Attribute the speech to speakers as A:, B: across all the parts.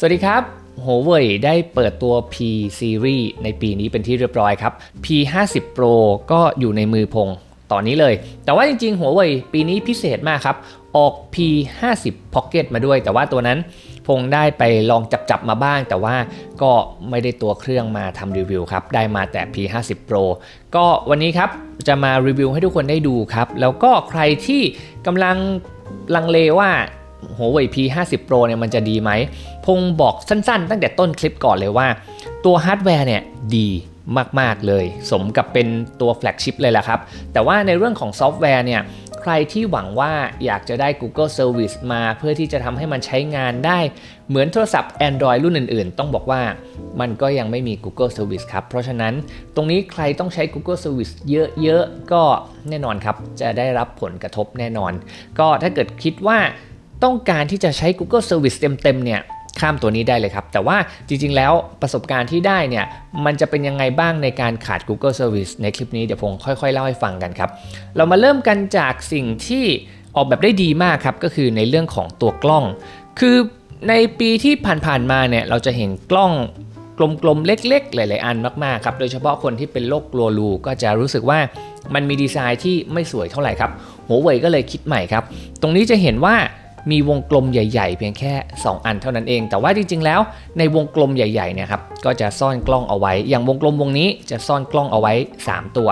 A: สวัสดีครับ Huawei ได้เปิดตัว P Series ในปีนี้เป็นที่เรียบร้อยครับ P 5 0 Pro ก็อยู่ในมือพงตอนนี้เลย แต่ว่าจริงๆ Huawei ปีนี้พิเศษมากครับ ออก P 5 0 Pocket มาด้วย แต่ว่าตัวนั้นพงได้ไปลองจับๆมาบ้าง แต่ว่าก็ไม่ได้ตัวเครื่องมาทำรีวิวครับ ได้มาแต่ P 5 0 Pro ก็วันนี้ครับจะมารีวิวให้ทุกคนได้ดูครับ แล้วก็ใครที่กำลังลังเลว่า Huawei P 5 0 Pro เนี่ยมันจะดีไหม พงบอกสั้นๆ ตั้งแต่ต้นคลิปก่อนเลยว่า ตัวฮาร์ดแวร์เนี่ยดีมาก ๆ เลย สมกับเป็นตัวแฟลกชิพเลยแหละครับ แต่ว่าในเรื่องของซอฟต์แวร์เนี่ยใครที่หวังว่าอยากจะได้ Google Service มาเพื่อที่จะทำให้มันใช้งานได้ เหมือนโทรศัพท์ Android รุ่นอื่นๆ ต้องบอกว่ามันก็ยังไม่มี Google Service ครับ เพราะฉะนั้นตรงนี้ใครต้องใช้ Google Service เยอะ ๆ ก็แน่นอนครับ จะได้รับผลกระทบแน่นอน ก็ถ้าเกิดคิดว่า ต้องการที่จะใช้ Google Service เต็มๆเนี่ยข้ามตัวนี้ได้เลยครับ แต่ว่าจริงๆแล้วประสบการณ์ที่ได้เนี่ยมันจะเป็นยังไงบ้างในการขาด Google Service ในคลิปนี้เดี๋ยวผมค่อยๆ เล่าให้ฟังกันครับ เรามาเริ่มกันจากสิ่งที่ออกแบบได้ดีมากครับ ก็คือในเรื่องของตัวกล้อง คือในปีที่ผ่านๆมาเนี่ยเราจะเห็นกล้องกลมๆเล็ก ๆ หลาย ๆ อันมากๆครับ โดยเฉพาะคนที่เป็นโรคกลัวรูก็จะรู้สึกว่ามันมีดีไซน์ที่ไม่สวยเท่าไหร่ครับหัวเว่ยก็เลยคิดใหม่ครับ ตรงนี้จะเห็นว่า มีวงกลมใหญ่ๆ เพียงแค่ 2 อันเท่านั้นเอง แต่ว่าจริงๆ แล้วในวงกลมใหญ่ๆเนี่ยครับก็จะซ่อนกล้องเอาไว้ อย่างวงกลมวงนี้จะซ่อนกล้องเอาไว้ 3 ตัว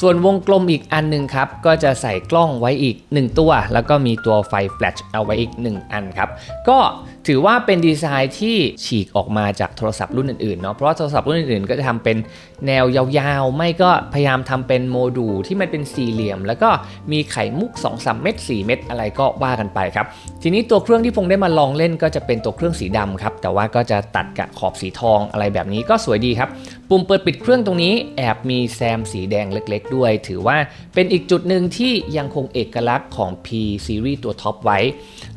A: ส่วนวงกลมอีกอันหนึงครับก็จะใส่กล้องไว้อีก 1 ตัว แล้วก็มีตัวไฟแฟลชเอาไว้อีก 1 อันครับก็ถือว่าเป็นดีไซน์ที่ฉีกออกมาจากโทรศัพท์รุ่นอื่นๆเนาะเพราะโทรศัพท์รุ่นอื่นๆก็จะทำเป็นแนวยาวๆ ไม่ก็พยายามทำเป็นโมดูลที่มันเป็นสี่เหลี่ยม แล้วก็มีไข่มุก2-3เม็ด4เม็ดอะไรก็ว่ากันไปครับ ทีนี้ตัวเครื่องที่พงได้มาลองเล่นก็จะเป็นตัวเครื่องสีดำครับ แต่ว่าก็จะตัดกับขอบสีทองอะไรแบบนี้ก็สวยดีครับ ปุ่มเปิดปิดเครื่องตรงนี้แอบมีแซมสีแดงเล็กๆ ด้วย ถือว่าเป็นอีกจุดหนึ่งที่ยังคงเอกลักษณ์ของ P Series ตัวท็อปไว้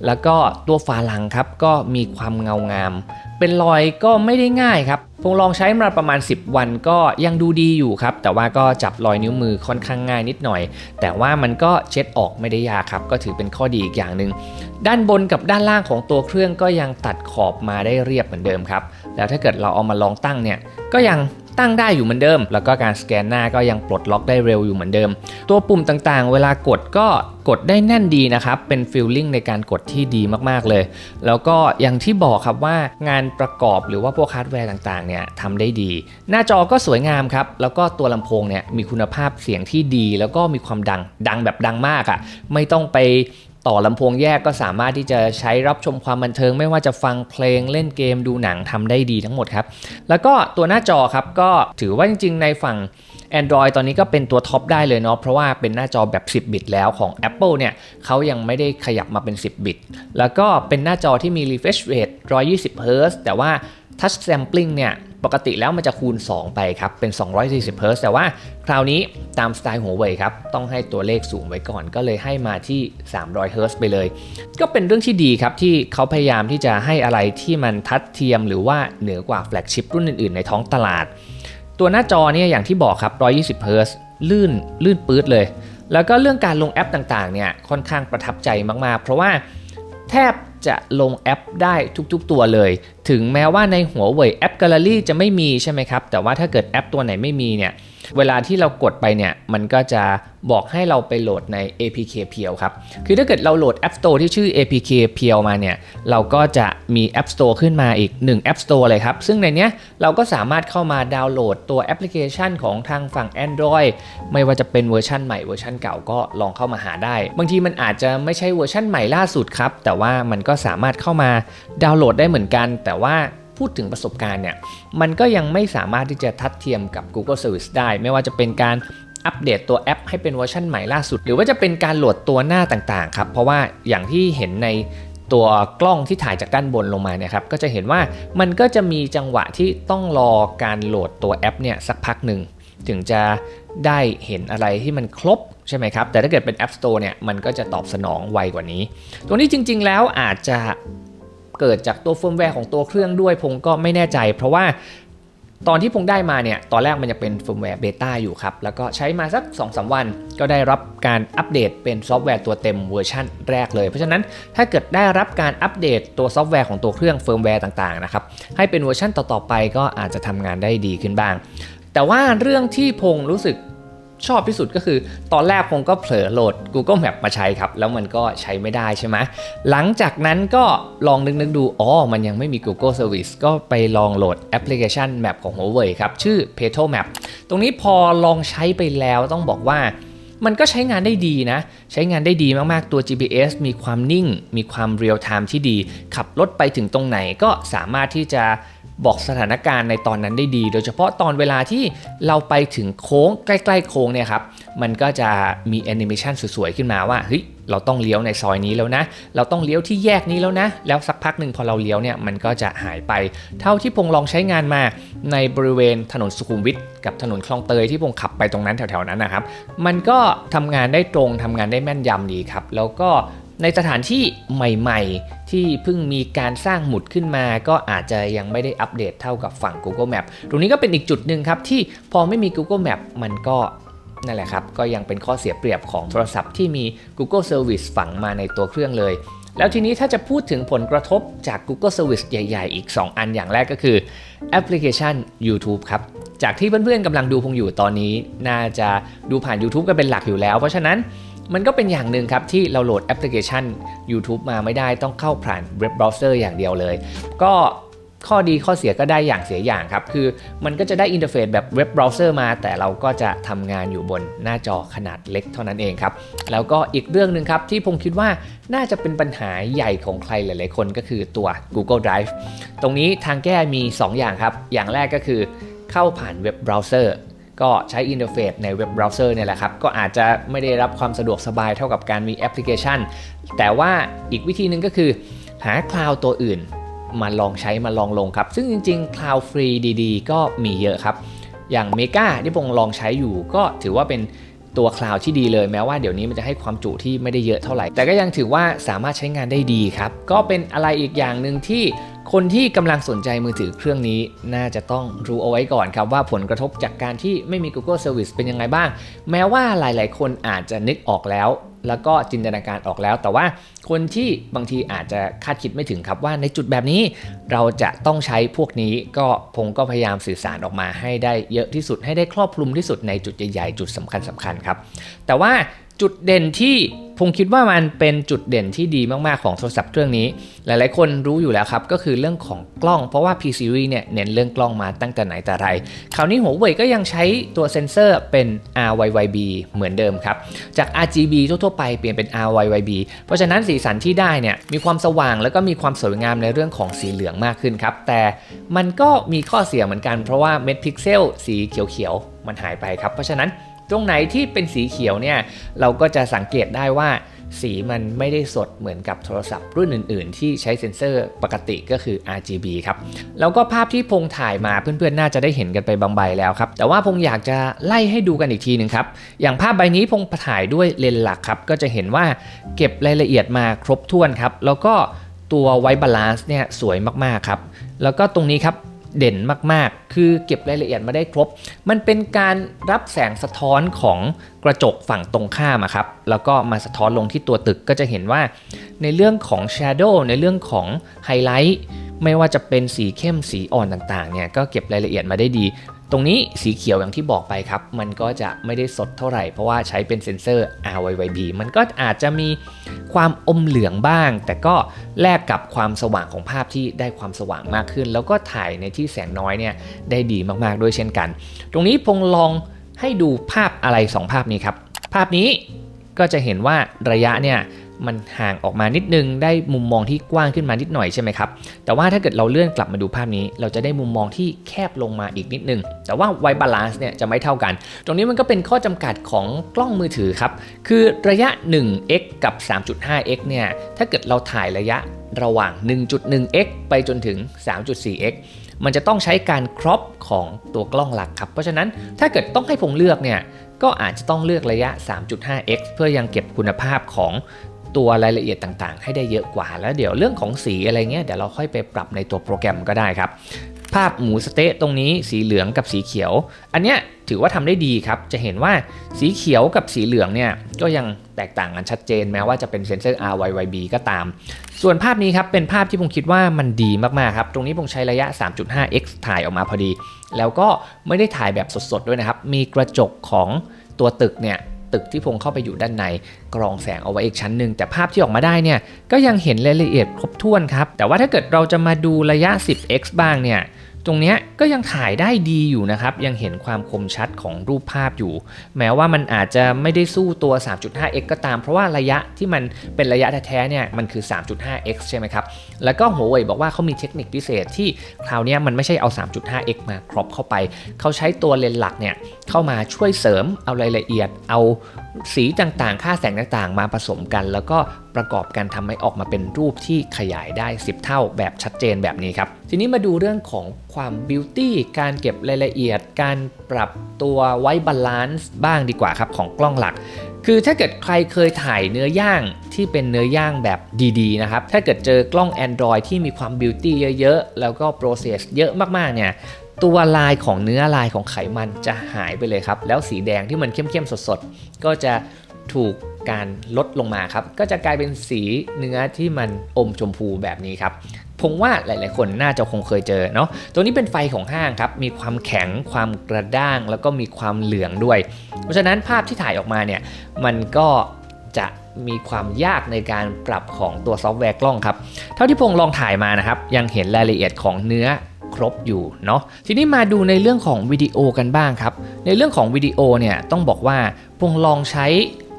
A: แล้วก็ตัวฝาหลังครับก็มีความเงางาม เป็นรอยก็ไม่ได้ง่ายครับพงลองใช้มาประมาณ 10 วันก็ยังดูดีอยู่ครับ แต่ว่าก็จับรอยนิ้วมือค่อนข้างง่ายนิดหน่อย แต่ว่ามันก็เช็ดออกไม่ได้ยากครับ ก็ถือเป็นข้อดีอีกอย่างหนึ่งด้านบนกับด้านล่างของตัวเครื่องก็ยังตัดขอบมาได้เรียบเหมือนเดิมครับ แล้วถ้าเกิดเราเอามาลองตั้งเนี่ยก็ยัง ตั้งได้อยู่เหมือนเดิม แล้วก็การสแกนหน้าก็ยังปลดล็อกได้เร็วอยู่เหมือนเดิม ตัวปุ่มต่างๆ เวลากดก็กดได้แน่นดีนะครับ เป็นฟีลลิ่งในการกดที่ดีมากๆเลย แล้วก็อย่างที่บอกครับว่างานประกอบหรือว่าพวกฮาร์ดแวร์ต่างๆเนี่ยทำได้ดี หน้าจอก็สวยงามครับ แล้วก็ตัวลำโพงเนี่ยมีคุณภาพเสียงที่ดี แล้วก็มีความดังดังแบบดังมากอะ่ะไม่ต้องไป ต่อลำโพงแยกก็สามารถที่จะใช้รับชมความบันเทิง ไม่ว่าจะฟังเพลงเล่นเกมดูหนังทำได้ดีทั้งหมดครับ แล้วก็ตัวหน้าจอครับก็ถือว่าจริง ๆ ในฝั่ง Android ตอนนี้ก็เป็นตัวท็อปได้เลยเนาะเพราะว่าเป็นหน้าจอแบบ 10 บิตแล้วของ Apple เนี่ยเขายังไม่ได้ขยับมาเป็น 10 บิต แล้วก็เป็นหน้าจอที่มี refresh rate 120 Hz แต่ว่า touch sampling เนี่ย ปกติแล้วมันจะคูณ 2 ไปครับ เป็น 240 Hz แต่ว่าคราวนี้ตามสไตล์หัวเว่ยครับ ต้องให้ตัวเลขสูงไว้ก่อน ก็เลยให้มาที่ 300 Hz ไปเลย ก็เป็นเรื่องที่ดีครับที่เขาพยายามที่จะให้อะไรที่มันทัดเทียมหรือว่าเหนือกว่าแฟลกชิพรุ่นอื่นๆ ในท้องตลาด ตัวหน้าจอเนี่ยอย่างที่บอกครับ 120 Hz ลื่นลื่นปื๊ดเลย แล้วก็เรื่องการลงแอปต่างๆเนี่ยค่อนข้างประทับใจมากๆ เพราะว่าแทบ จะลงแอปได้ทุกๆตัวเลย ถึงแม้ว่าในหัวเว่ยแอป Gallery จะไม่มีใช่ไหมครับ แต่ว่าถ้าเกิดแอปตัวไหนไม่มีเนี่ย เวลาที่เรากดไปเนี่ย มันก็จะบอกให้เราไปโหลดใน APK เพียวครับ คือถ้าเกิดเราโหลด App Store ที่ชื่อ APK เพียวมาเนี่ย เราก็จะมี App Store ขึ้นมาอีก 1 App Store เลยครับ ซึ่งในเนี้ยเราก็สามารถเข้ามาดาวน์โหลดตัวแอปพลิเคชันของทางฝั่ง Android ไม่ว่าจะเป็นเวอร์ชันใหม่เวอร์ชันเก่าก็ลองเข้ามาหาได้ บางทีมันอาจจะไม่ใช่เวอร์ชันใหม่ล่าสุดครับ แต่ว่ามันก็สามารถเข้ามาดาวน์โหลดได้เหมือนกัน แต่ว่า พูดถึงประสบการณ์เนี่ยมันก็ยังไม่สามารถที่จะทัดเทียมกับ Google Service ได้ ไม่ว่าจะเป็นการอัปเดตตัวแอปให้เป็นเวอร์ชันใหม่ล่าสุด หรือว่าจะเป็นการโหลดตัวหน้าต่างๆครับเพราะว่าอย่างที่เห็นในตัวกล้องที่ถ่ายจากด้านบนลงมาเนี่ยครับก็จะเห็นว่ามันก็จะมีจังหวะที่ต้องรอการโหลดตัวแอปเนี่ยสักพักหนึ่งถึงจะได้เห็นอะไรที่มันครบใช่ไหมครับ แต่ถ้าเกิดเป็น App Store เนี่ยมันก็จะตอบสนองไวกว่านี้ ตัวนี้จริงๆแล้วอาจจะ เกิดจากตัวเฟิร์มแวร์ของตัวเครื่องด้วยผมก็ไม่แน่ใจ เพราะว่าตอนที่พงได้มาเนี่ย ตอนแรกมันจะเป็นเฟิร์มแวร์เบต้าอยู่ครับ แล้วก็ใช้มาสัก 2-3 วัน ก็ได้รับการอัปเดตเป็นซอฟต์แวร์ตัวเต็มเวอร์ชันแรกเลย เพราะฉะนั้นถ้าเกิดได้รับการอัปเดตตัวซอฟต์แวร์ของตัวเครื่องเฟิร์มแวร์ต่างๆนะครับ ให้เป็นเวอร์ชันต่อๆไปก็อาจจะทำงานได้ดีขึ้นบ้าง แต่ว่าเรื่องที่พงรู้สึก ชอบที่สุดก็คือ ตอนแรกผมก็เผลอโหลด Google Map มาใช้ครับ แล้วมันก็ใช้ไม่ได้ใช่ไหมหลังจากนั้นก็ลองนึกๆดู อ๋อ มันยังไม่มี Google Service ก็ไปลองโหลดแอปพลิเคชัน Map ของ Huawei ครับ ชื่อ Petal Map ตรงนี้พอลองใช้ไปแล้วต้องบอกว่ามันก็ใช้งานได้ดีนะ ใช้งานได้ดีมากๆ ตัว GPS มีความนิ่ง มีความเรียลไทม์ที่ดี ขับรถไปถึงตรงไหนก็สามารถที่จะ บอกสถานการณ์ในตอนนั้นได้ดี โดยเฉพาะตอนเวลาที่เราไปถึงโค้งใกล้ๆโค้งเนี่ยครับ มันก็จะมีแอนิเมชันสวยๆขึ้นมาว่าเฮ้ยเราต้องเลี้ยวในซอยนี้แล้วนะ เราต้องเลี้ยวที่แยกนี้แล้วนะ แล้วสักพักหนึ่งพอเราเลี้ยวเนี่ยมันก็จะหายไป เท่าที่พงลองใช้งานมาในบริเวณถนนสุขุมวิทกับถนนคลองเตยที่พงขับไปตรงนั้นแถวๆนั้นนะครับ มันก็ทำงานได้ตรงทำงานได้แม่นยำดีครับ แล้วก็ ในสถานที่ใหม่ๆ ที่เพิ่งมีการสร้างหมุดขึ้นมา ก็อาจจะยังไม่ได้อัปเดตเท่ากับฝั่ง Google Map ตรงนี้ก็เป็นอีกจุดหนึ่งครับที่พอไม่มี Google Map มันก็นั่นแหละครับ ก็ยังเป็นข้อเสียเปรียบของโทรศัพท์ที่มี Google Service ฝังมาในตัวเครื่องเลย แล้วทีนี้ถ้าจะพูดถึงผลกระทบจาก Google Service ใหญ่ ๆ อีก 2 อันอย่างแรกก็คือแอปพลิเคชัน YouTube ครับ จากที่เพื่อนๆกำลังดูพงอยู่ตอนนี้ น่าจะดูผ่าน YouTube กันเป็นหลักอยู่แล้ว เพราะฉะนั้น มันก็เป็นอย่างหนึ่งครับที่เราโหลดแอปพลิเคชัน YouTube มาไม่ได้ต้องเข้าผ่านเว็บเบราว์เซอร์อย่างเดียวเลย ก็ข้อดีข้อเสียก็ได้อย่างเสียอย่างครับ คือมันก็จะได้อินเทอร์เฟซแบบเว็บเบราว์เซอร์มา แต่เราก็จะทำงานอยู่บนหน้าจอขนาดเล็กเท่านั้นเองครับ แล้วก็อีกเรื่องหนึ่งครับ ที่ผมคิดว่าน่าจะเป็นปัญหาใหญ่ของใครหลาย ๆ คนก็คือตัว Google Drive ตรงนี้ทางแก้มี 2 อย่างครับ อย่างแรกก็คือเข้าผ่านเว็บเบราว์เซอร์ ก็ใช้อินเทอร์เฟซในเว็บเบราว์เซอร์เนี่ยแหละครับ ก็อาจจะไม่ได้รับความสะดวกสบายเท่ากับการมีแอปพลิเคชัน แต่ว่าอีกวิธีหนึ่งก็คือ หาคลาวด์ตัวอื่น มาลองใช้มาลองลงครับ ซึ่งจริงๆคลาวด์ฟรีดีๆ ก็มีเยอะครับ อย่างเมกาที่ผมลองใช้อยู่ ก็ถือว่าเป็นตัวคลาวด์ที่ดีเลยแม้ว่าเดี๋ยวนี้มันจะให้ความจุที่ไม่ได้เยอะเท่าไหร่ แต่ก็ยังถือว่าสามารถใช้งานได้ดีครับ ก็เป็นอะไรอีกอย่างหนึ่งที่ คนที่กำลังสนใจมือถือเครื่องนี้น่าจะต้องรู้เอาไว้ก่อนครับว่าผลกระทบจากการที่ไม่มี Google Service เป็นยังไงบ้าง แม้ว่าหลาย ๆ คนอาจจะนึกออกแล้ว แล้วก็จินตนาการออกแล้ว แต่ว่าคนที่บางทีอาจจะคาดคิดไม่ถึงครับว่าในจุดแบบนี้เราจะต้องใช้พวกนี้ก็ผมก็พยายามสื่อสารออกมาให้ได้เยอะที่สุดให้ได้ครอบคลุมที่สุดในจุดใหญ่ ๆ จุดสำคัญสำคัญครับ แต่ว่า จุดเด่นที่ผมคิดว่ามันเป็นจุดเด่นที่ดีมาก ๆ ของโทรศัพท์เครื่องนี้ หลาย ๆ คนรู้อยู่แล้วครับ ก็คือเรื่องของกล้อง เพราะว่า P series เนี่ยเน้นเรื่องกล้องมาตั้งแต่ไหนแต่ไร คราวนี้หัวเว่ยก็ยังใช้ตัวเซนเซอร์เป็น RYYB เหมือนเดิมครับ จาก RGB ทั่ว ๆ ไปเปลี่ยนเป็น RYYB เพราะฉะนั้นสีสันที่ได้เนี่ยมีความสว่างแล้วก็มีความสวยงามในเรื่องของสีเหลืองมากขึ้นครับ แต่มันก็มีข้อเสียเหมือนกัน เพราะว่าเม็ดพิกเซลสีเขียว ๆ มันหายไปครับ เพราะฉะนั้น ตรงไหนที่เป็นสีเขียวเนี่ยเราก็จะสังเกตได้ว่าสีมันไม่ได้สดเหมือนกับโทรศัพท์รุ่นอื่น ๆ ที่ใช้เซ็นเซอร์ปกติก็คือ RGB ครับ แล้วก็ภาพที่พงถ่ายมาเพื่อนๆ น่าจะได้เห็นกันไปบางใบแล้วครับ แต่ว่าพงอยากจะไล่ให้ดูกันอีกทีหนึ่งครับ อย่างภาพใบนี้พงถ่ายด้วยเลนส์หลักครับ ก็จะเห็นว่าเก็บรายละเอียดมาครบถ้วนครับ แล้วก็ตัวไวบาลานซ์เนี่ยสวยมากๆครับ แล้วก็ตรงนี้ครับ เด่นมากๆ คือเก็บรายละเอียดมาได้ครบ มันเป็นการรับแสงสะท้อนของกระจกฝั่งตรงข้ามครับ แล้วก็มาสะท้อนลงที่ตัวตึกก็จะเห็นว่า ในเรื่องของ Shadow ในเรื่องของไฮไลท์ไม่ว่าจะเป็นสีเข้มสีอ่อนต่างๆเนี่ยก็เก็บรายละเอียดมาได้ดี ตรงนี้สีเขียวอย่างที่บอกไปครับ มันก็จะไม่ได้สดเท่าไหร่ เพราะว่าใช้เป็นเซ็นเซอร์ RYYB มันก็อาจจะมีความอมเหลืองบ้าง แต่ก็แลกกับความสว่างของภาพที่ได้ความสว่างมากขึ้น แล้วก็ถ่ายในที่แสงน้อยเนี่ยได้ดีมากๆด้วยเช่นกัน ตรงนี้พงลองให้ดูภาพอะไร 2 ภาพนี้ครับ ภาพนี้ก็จะเห็นว่าระยะเนี่ย มันห่างออกมานิดนึงได้มุมมองที่กว้างขึ้นมานิดหน่อยใช่ไหมครับแต่ว่าถ้าเกิดเราเลื่อนกลับมาดูภาพนี้ เราจะได้มุมมองที่แคบลงมาอีกนิดนึง แต่ว่าไวบาลานซ์เนี่ยจะไม่เท่ากัน ตรงนี้มันก็เป็นข้อจำกัดของกล้องมือถือครับ คือระยะ 1x กับ 3.5x เนี่ยถ้าเกิดเราถ่ายระยะระหว่าง 1.1x ไปจนถึง 3.4x มันจะต้องใช้การครอปของตัวกล้องหลักครับ เพราะฉะนั้นถ้าเกิดต้องให้ผมเลือกเนี่ยก็อาจจะต้องเลือกระยะ 3.5x เพื่อยังเก็บคุณภาพของ ตัวรายละเอียดต่างๆ ให้ได้เยอะกว่า แล้วเดี๋ยวเรื่องของสีอะไรเงี้ยเดี๋ยวเราค่อยไปปรับในตัวโปรแกรมก็ได้ครับ ภาพหมูสเต๊ะตรงนี้สีเหลืองกับสีเขียว อันเนี้ยถือว่าทำได้ดีครับ จะเห็นว่าสีเขียวกับสีเหลืองเนี่ยก็ยังแตกต่างกันชัดเจนแม้ว่าจะเป็นเซนเซอร์ RYYB ก็ตาม ส่วนภาพนี้ครับเป็นภาพที่ผมคิดว่ามันดีมากๆครับ ตรงนี้ผมใช้ระยะ 3.5x ถ่ายออกมาพอดี แล้วก็ไม่ได้ถ่ายแบบสดๆด้วยนะครับ มีกระจกของตัวตึกเนี่ย ตึกที่พงเข้าไปอยู่ด้านในกรองแสงเอาไว้อีกชั้นหนึ่งแต่ภาพที่ออกมาได้เนี่ยก็ยังเห็นรายละเอียดครบถ้วนครับแต่ว่าถ้าเกิดเราจะมาดูระยะ 10x บ้างเนี่ย ตรงนี้ก็ยังถ่ายได้ดีอยู่นะครับ ยังเห็นความคมชัดของรูปภาพอยู่ แม้ว่ามันอาจจะไม่ได้สู้ตัว 3.5x ก็ตาม เพราะว่าระยะที่มันเป็นระยะแท้ๆเนี่ยมันคือ 3.5x ใช่ไหมครับ แล้วก็หัวเว่ยบอกว่าเขามีเทคนิคพิเศษที่คราวนี้มันไม่ใช่เอา 3.5x มาครอบเข้าไป เขาใช้ตัวเลนส์หลักเนี่ยเข้ามาช่วยเสริมเอารายละเอียด เอาสีต่างๆ ค่าแสงต่างๆ มาผสมกัน แล้วก็ ประกอบกันทำให้ออกมาเป็นรูปที่ขยายได้ 10 เท่าแบบชัดเจนแบบนี้ครับ ทีนี้มาดูเรื่องของความบิวตี้การเก็บรายละเอียด การปรับตัวไว้บาลานซ์บ้างดีกว่าครับของกล้องหลักคือถ้าเกิดใครเคยถ่ายเนื้อย่างที่เป็นเนื้อย่างแบบดีๆนะครับ ถ้าเกิดเจอกล้อง Android ที่มีความบิวตี้เยอะๆ แล้วก็โปรเซสเยอะมากๆ เนี่ย ตัวลายของเนื้อลายของไขมันจะหายไปเลยครับ แล้วสีแดงที่มันเข้มๆ สดๆ ก็จะ ถูกการลดลงมาครับ ก็จะกลายเป็นสีเนื้อที่มันอมชมพูแบบนี้ครับผมว่าหลาย ๆ คนน่าจะคงเคยเจอเนาะตัวนี้เป็นไฟของห้างครับ มีความแข็งความกระด้าง แล้วก็มีความเหลืองด้วย เพราะฉะนั้นภาพที่ถ่ายออกมาเนี่ย มันก็จะมีความยากในการปรับของตัวซอฟต์แวร์กล้องครับ เท่าที่พงลองถ่ายมานะครับ ยังเห็นรายละเอียดของเนื้อครบอยู่เนาะทีนี้มาดูในเรื่องของวิดีโอกันบ้างครับ ในเรื่องของวิดีโอเนี่ยต้องบอกว่าพงลองใช้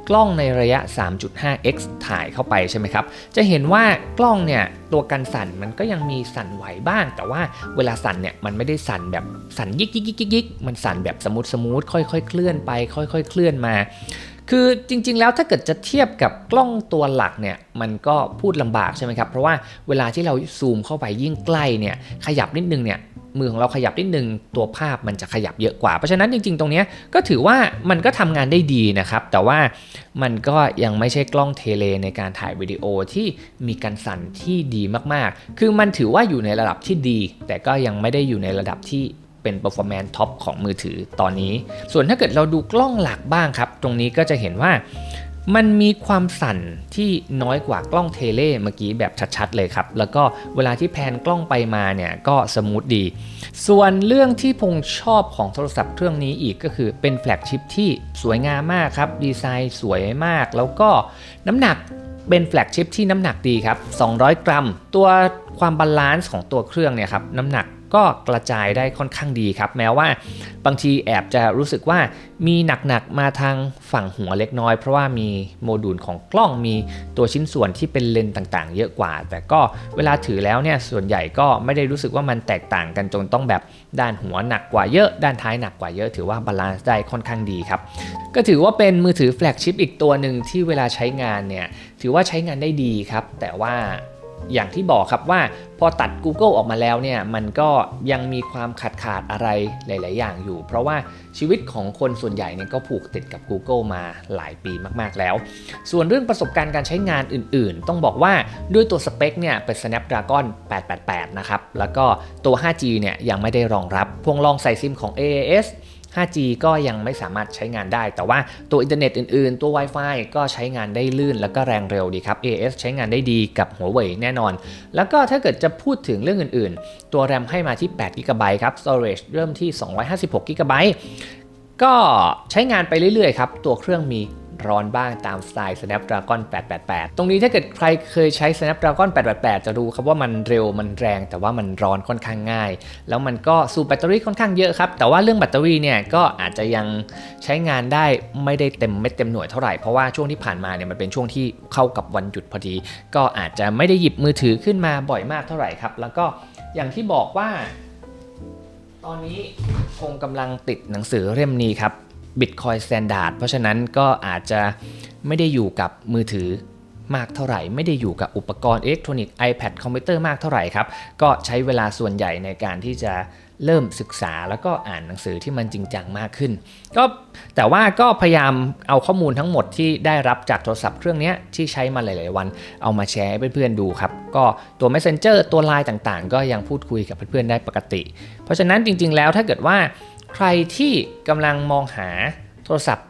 A: กล้องในระยะ 3.5x ถ่ายเข้าไปใช่ไหมครับ จะเห็นว่ากล้องเนี่ยตัวกันสั่นมันก็ยังมีสั่นไหวบ้าง แต่ว่าเวลาสั่นเนี่ยมันไม่ได้สั่นแบบสั่นยิกยิกยิกยิกยิกมันสั่นแบบสมูทสมูทค่อยๆ เคลื่อนไป ค่อยๆ เคลื่อนมา คือจริงๆ แล้วถ้าเกิดจะเทียบกับกล้องตัวหลักเนี่ยมันก็พูดลำบากใช่ไหมครับ เพราะว่าเวลาที่เราซูมเข้าไปยิ่งใกล้เนี่ยขยับนิดนึงเนี่ย มือของเราขยับนิดนึงตัวภาพมันจะขยับเยอะกว่า เพราะฉะนั้นจริง ๆ ตรงนี้ก็ถือว่ามันก็ทำงานได้ดีนะครับ แต่ว่ามันก็ยังไม่ใช่กล้องเทเลในการถ่ายวิดีโอที่มีการสั่นที่ดีมากๆ คือมันถือว่าอยู่ในระดับที่ดี แต่ก็ยังไม่ได้อยู่ในระดับที่เป็น performance top ของมือถือตอนนี้ ส่วนถ้าเกิดเราดูกล้องหลักบ้างครับ ตรงนี้ก็จะเห็นว่า มันมีความสั่นที่น้อยกว่ากล้องเทเลเมื่อกี้แบบชัดๆเลยครับ แล้วก็เวลาที่แพนกล้องไปมาเนี่ยก็สมูทดี ส่วนเรื่องที่พงชอบของโทรศัพท์เครื่องนี้อีกก็คือเป็นแฟลกชิพที่สวยงามมากครับ ดีไซน์สวยมาก แล้วก็น้ำหนักเป็นแฟลกชิพที่น้ำหนักดีครับ 200 กรัม ตัวความบาลานซ์ของตัวเครื่องเนี่ยครับ น้ำหนัก ก็กระจายได้ค่อนข้างดีครับ แม้ว่าบางทีแอบจะรู้สึกว่ามีหนักๆมาทางฝั่งหัวเล็กน้อย เพราะว่ามีโมดูลของกล้องมีตัวชิ้นส่วนที่เป็นเลนส์ต่างๆ เยอะกว่า แต่ก็เวลาถือแล้วเนี่ยส่วนใหญ่ก็ไม่ได้รู้สึกว่ามันแตกต่างกันจนต้องแบบด้านหัวหนักกว่าเยอะ ด้านท้ายหนักกว่าเยอะ ถือว่าบาลานซ์ได้ค่อนข้างดีครับก็ถือว่าเป็นมือถือแฟลกชิพอีกตัวหนึ่งที่เวลาใช้งานเนี่ยถือว่าใช้งานได้ดีครับ แต่ว่า อย่างที่บอกครับว่าพอตัด Google ออกมาแล้วเนี่ยมันก็ยังมีความขาดขาดอะไรหลาย ๆ อย่างอยู่ เพราะว่าชีวิตของคนส่วนใหญ่เนี่ยก็ผูกติดกับ Google มาหลายปีมาก ๆ แล้ว ส่วนเรื่องประสบการณ์การใช้งานอื่น ๆ ต้องบอกว่าด้วยตัวสเปคเนี่ยเป็น Snapdragon 888 นะครับ แล้วก็ตัว 5G เนี่ยยังไม่ได้รองรับพวงลองใส่ซิมของ AAS 5G ก็ยังไม่สามารถใช้งานได้ แต่ว่าตัวอินเทอร์เน็ตอื่นๆ ตัว Wi-Fi ก็ใช้งานได้ลื่น แล้วก็แรงเร็วดีครับ AS ใช้งานได้ดีกับหัวเว่ยแน่นอน แล้วก็ถ้าเกิดจะพูดถึงเรื่องอื่นๆ ตัวแรมให้มาที่8 g b ครับ Storage เริ่มที่ 256 g b ก็ใช้งานไปเรื่อยๆครับ ตัวเครื่องมี ร้อนบ้างตามสไตล์ Snapdragon 888 ตรงนี้ถ้าเกิดใครเคยใช้ Snapdragon 888 จะรู้ครับว่ามันเร็วมันแรง แต่ว่ามันร้อนค่อนข้างง่าย แล้วมันก็สูบแบตเตอรี่ค่อนข้างเยอะครับ แต่ว่าเรื่องแบตเตอรี่เนี่ยก็อาจจะยังใช้งานได้ไม่ได้เต็มเม็ดเต็มหน่วยเท่าไหร่ เพราะว่าช่วงที่ผ่านมาเนี่ยมันเป็นช่วงที่เข้ากับวันหยุดพอดี ก็อาจจะไม่ได้หยิบมือถือขึ้นมาบ่อยมากเท่าไหร่ครับ แล้วก็อย่างที่บอกว่า ตอนนี้คงกำลังติดหนังสือเล่มนี้ครับ Bitcoin Standard เพราะฉะนั้นก็อาจจะไม่ได้อยู่กับมือถือมากเท่าไหร่ ไม่ได้อยู่กับอุปกรณ์อิเล็กทรอนิกส์ iPad คอมพิวเตอร์มากเท่าไหร่ครับ ก็ใช้เวลาส่วนใหญ่ในการที่จะ เริ่มศึกษาแล้วก็อ่านหนังสือที่มันจริงจังมากขึ้น ก็แต่ว่าก็พยายามเอาข้อมูลทั้งหมดที่ได้รับจากโทรศัพท์เครื่องนี้ที่ใช้มาหลาย ๆ วัน เอามาแชร์ให้เพื่อน ๆ ดูครับ ก็ตัว Messenger ตัว Line ต่าง ๆ ก็ยังพูดคุยกับเพื่อน ๆ ได้ปกติ เพราะฉะนั้นจริง ๆ แล้วถ้าเกิดว่าใครที่กำลังมองหาโทรศัพท์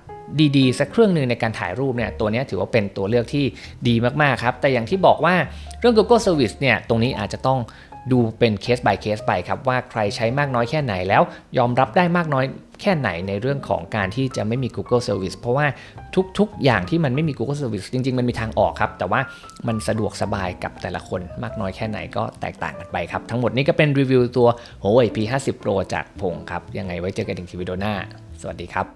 A: ดีๆ สักเครื่องหนึ่งในการถ่ายรูปเนี่ยตัวนี้ถือว่าเป็นตัวเลือกที่ดีมาก ๆ ครับ แต่อย่างที่บอกว่าเรื่อง Google Service เนี่ยตรงนี้อาจจะต้อง ดูเป็นเคส by เคสไปครับว่าใครใช้มากน้อยแค่ไหนแล้ว ยอมรับได้มากน้อยแค่ไหนในเรื่องของการที่จะไม่มี Google Service เพราะว่าทุกๆ อย่างที่มันไม่มี Google Service จริง ๆ มันมีทางออกครับ แต่ว่ามันสะดวกสบายกับแต่ละคนมากน้อยแค่ไหนก็แตกต่างกันไปครับ ทั้งหมดนี้ก็เป็นรีวิวตัว Huawei P50 Pro จากพงครับ ยังไงไว้เจอกันอีกทีวิดีโอหน้า สวัสดีครับ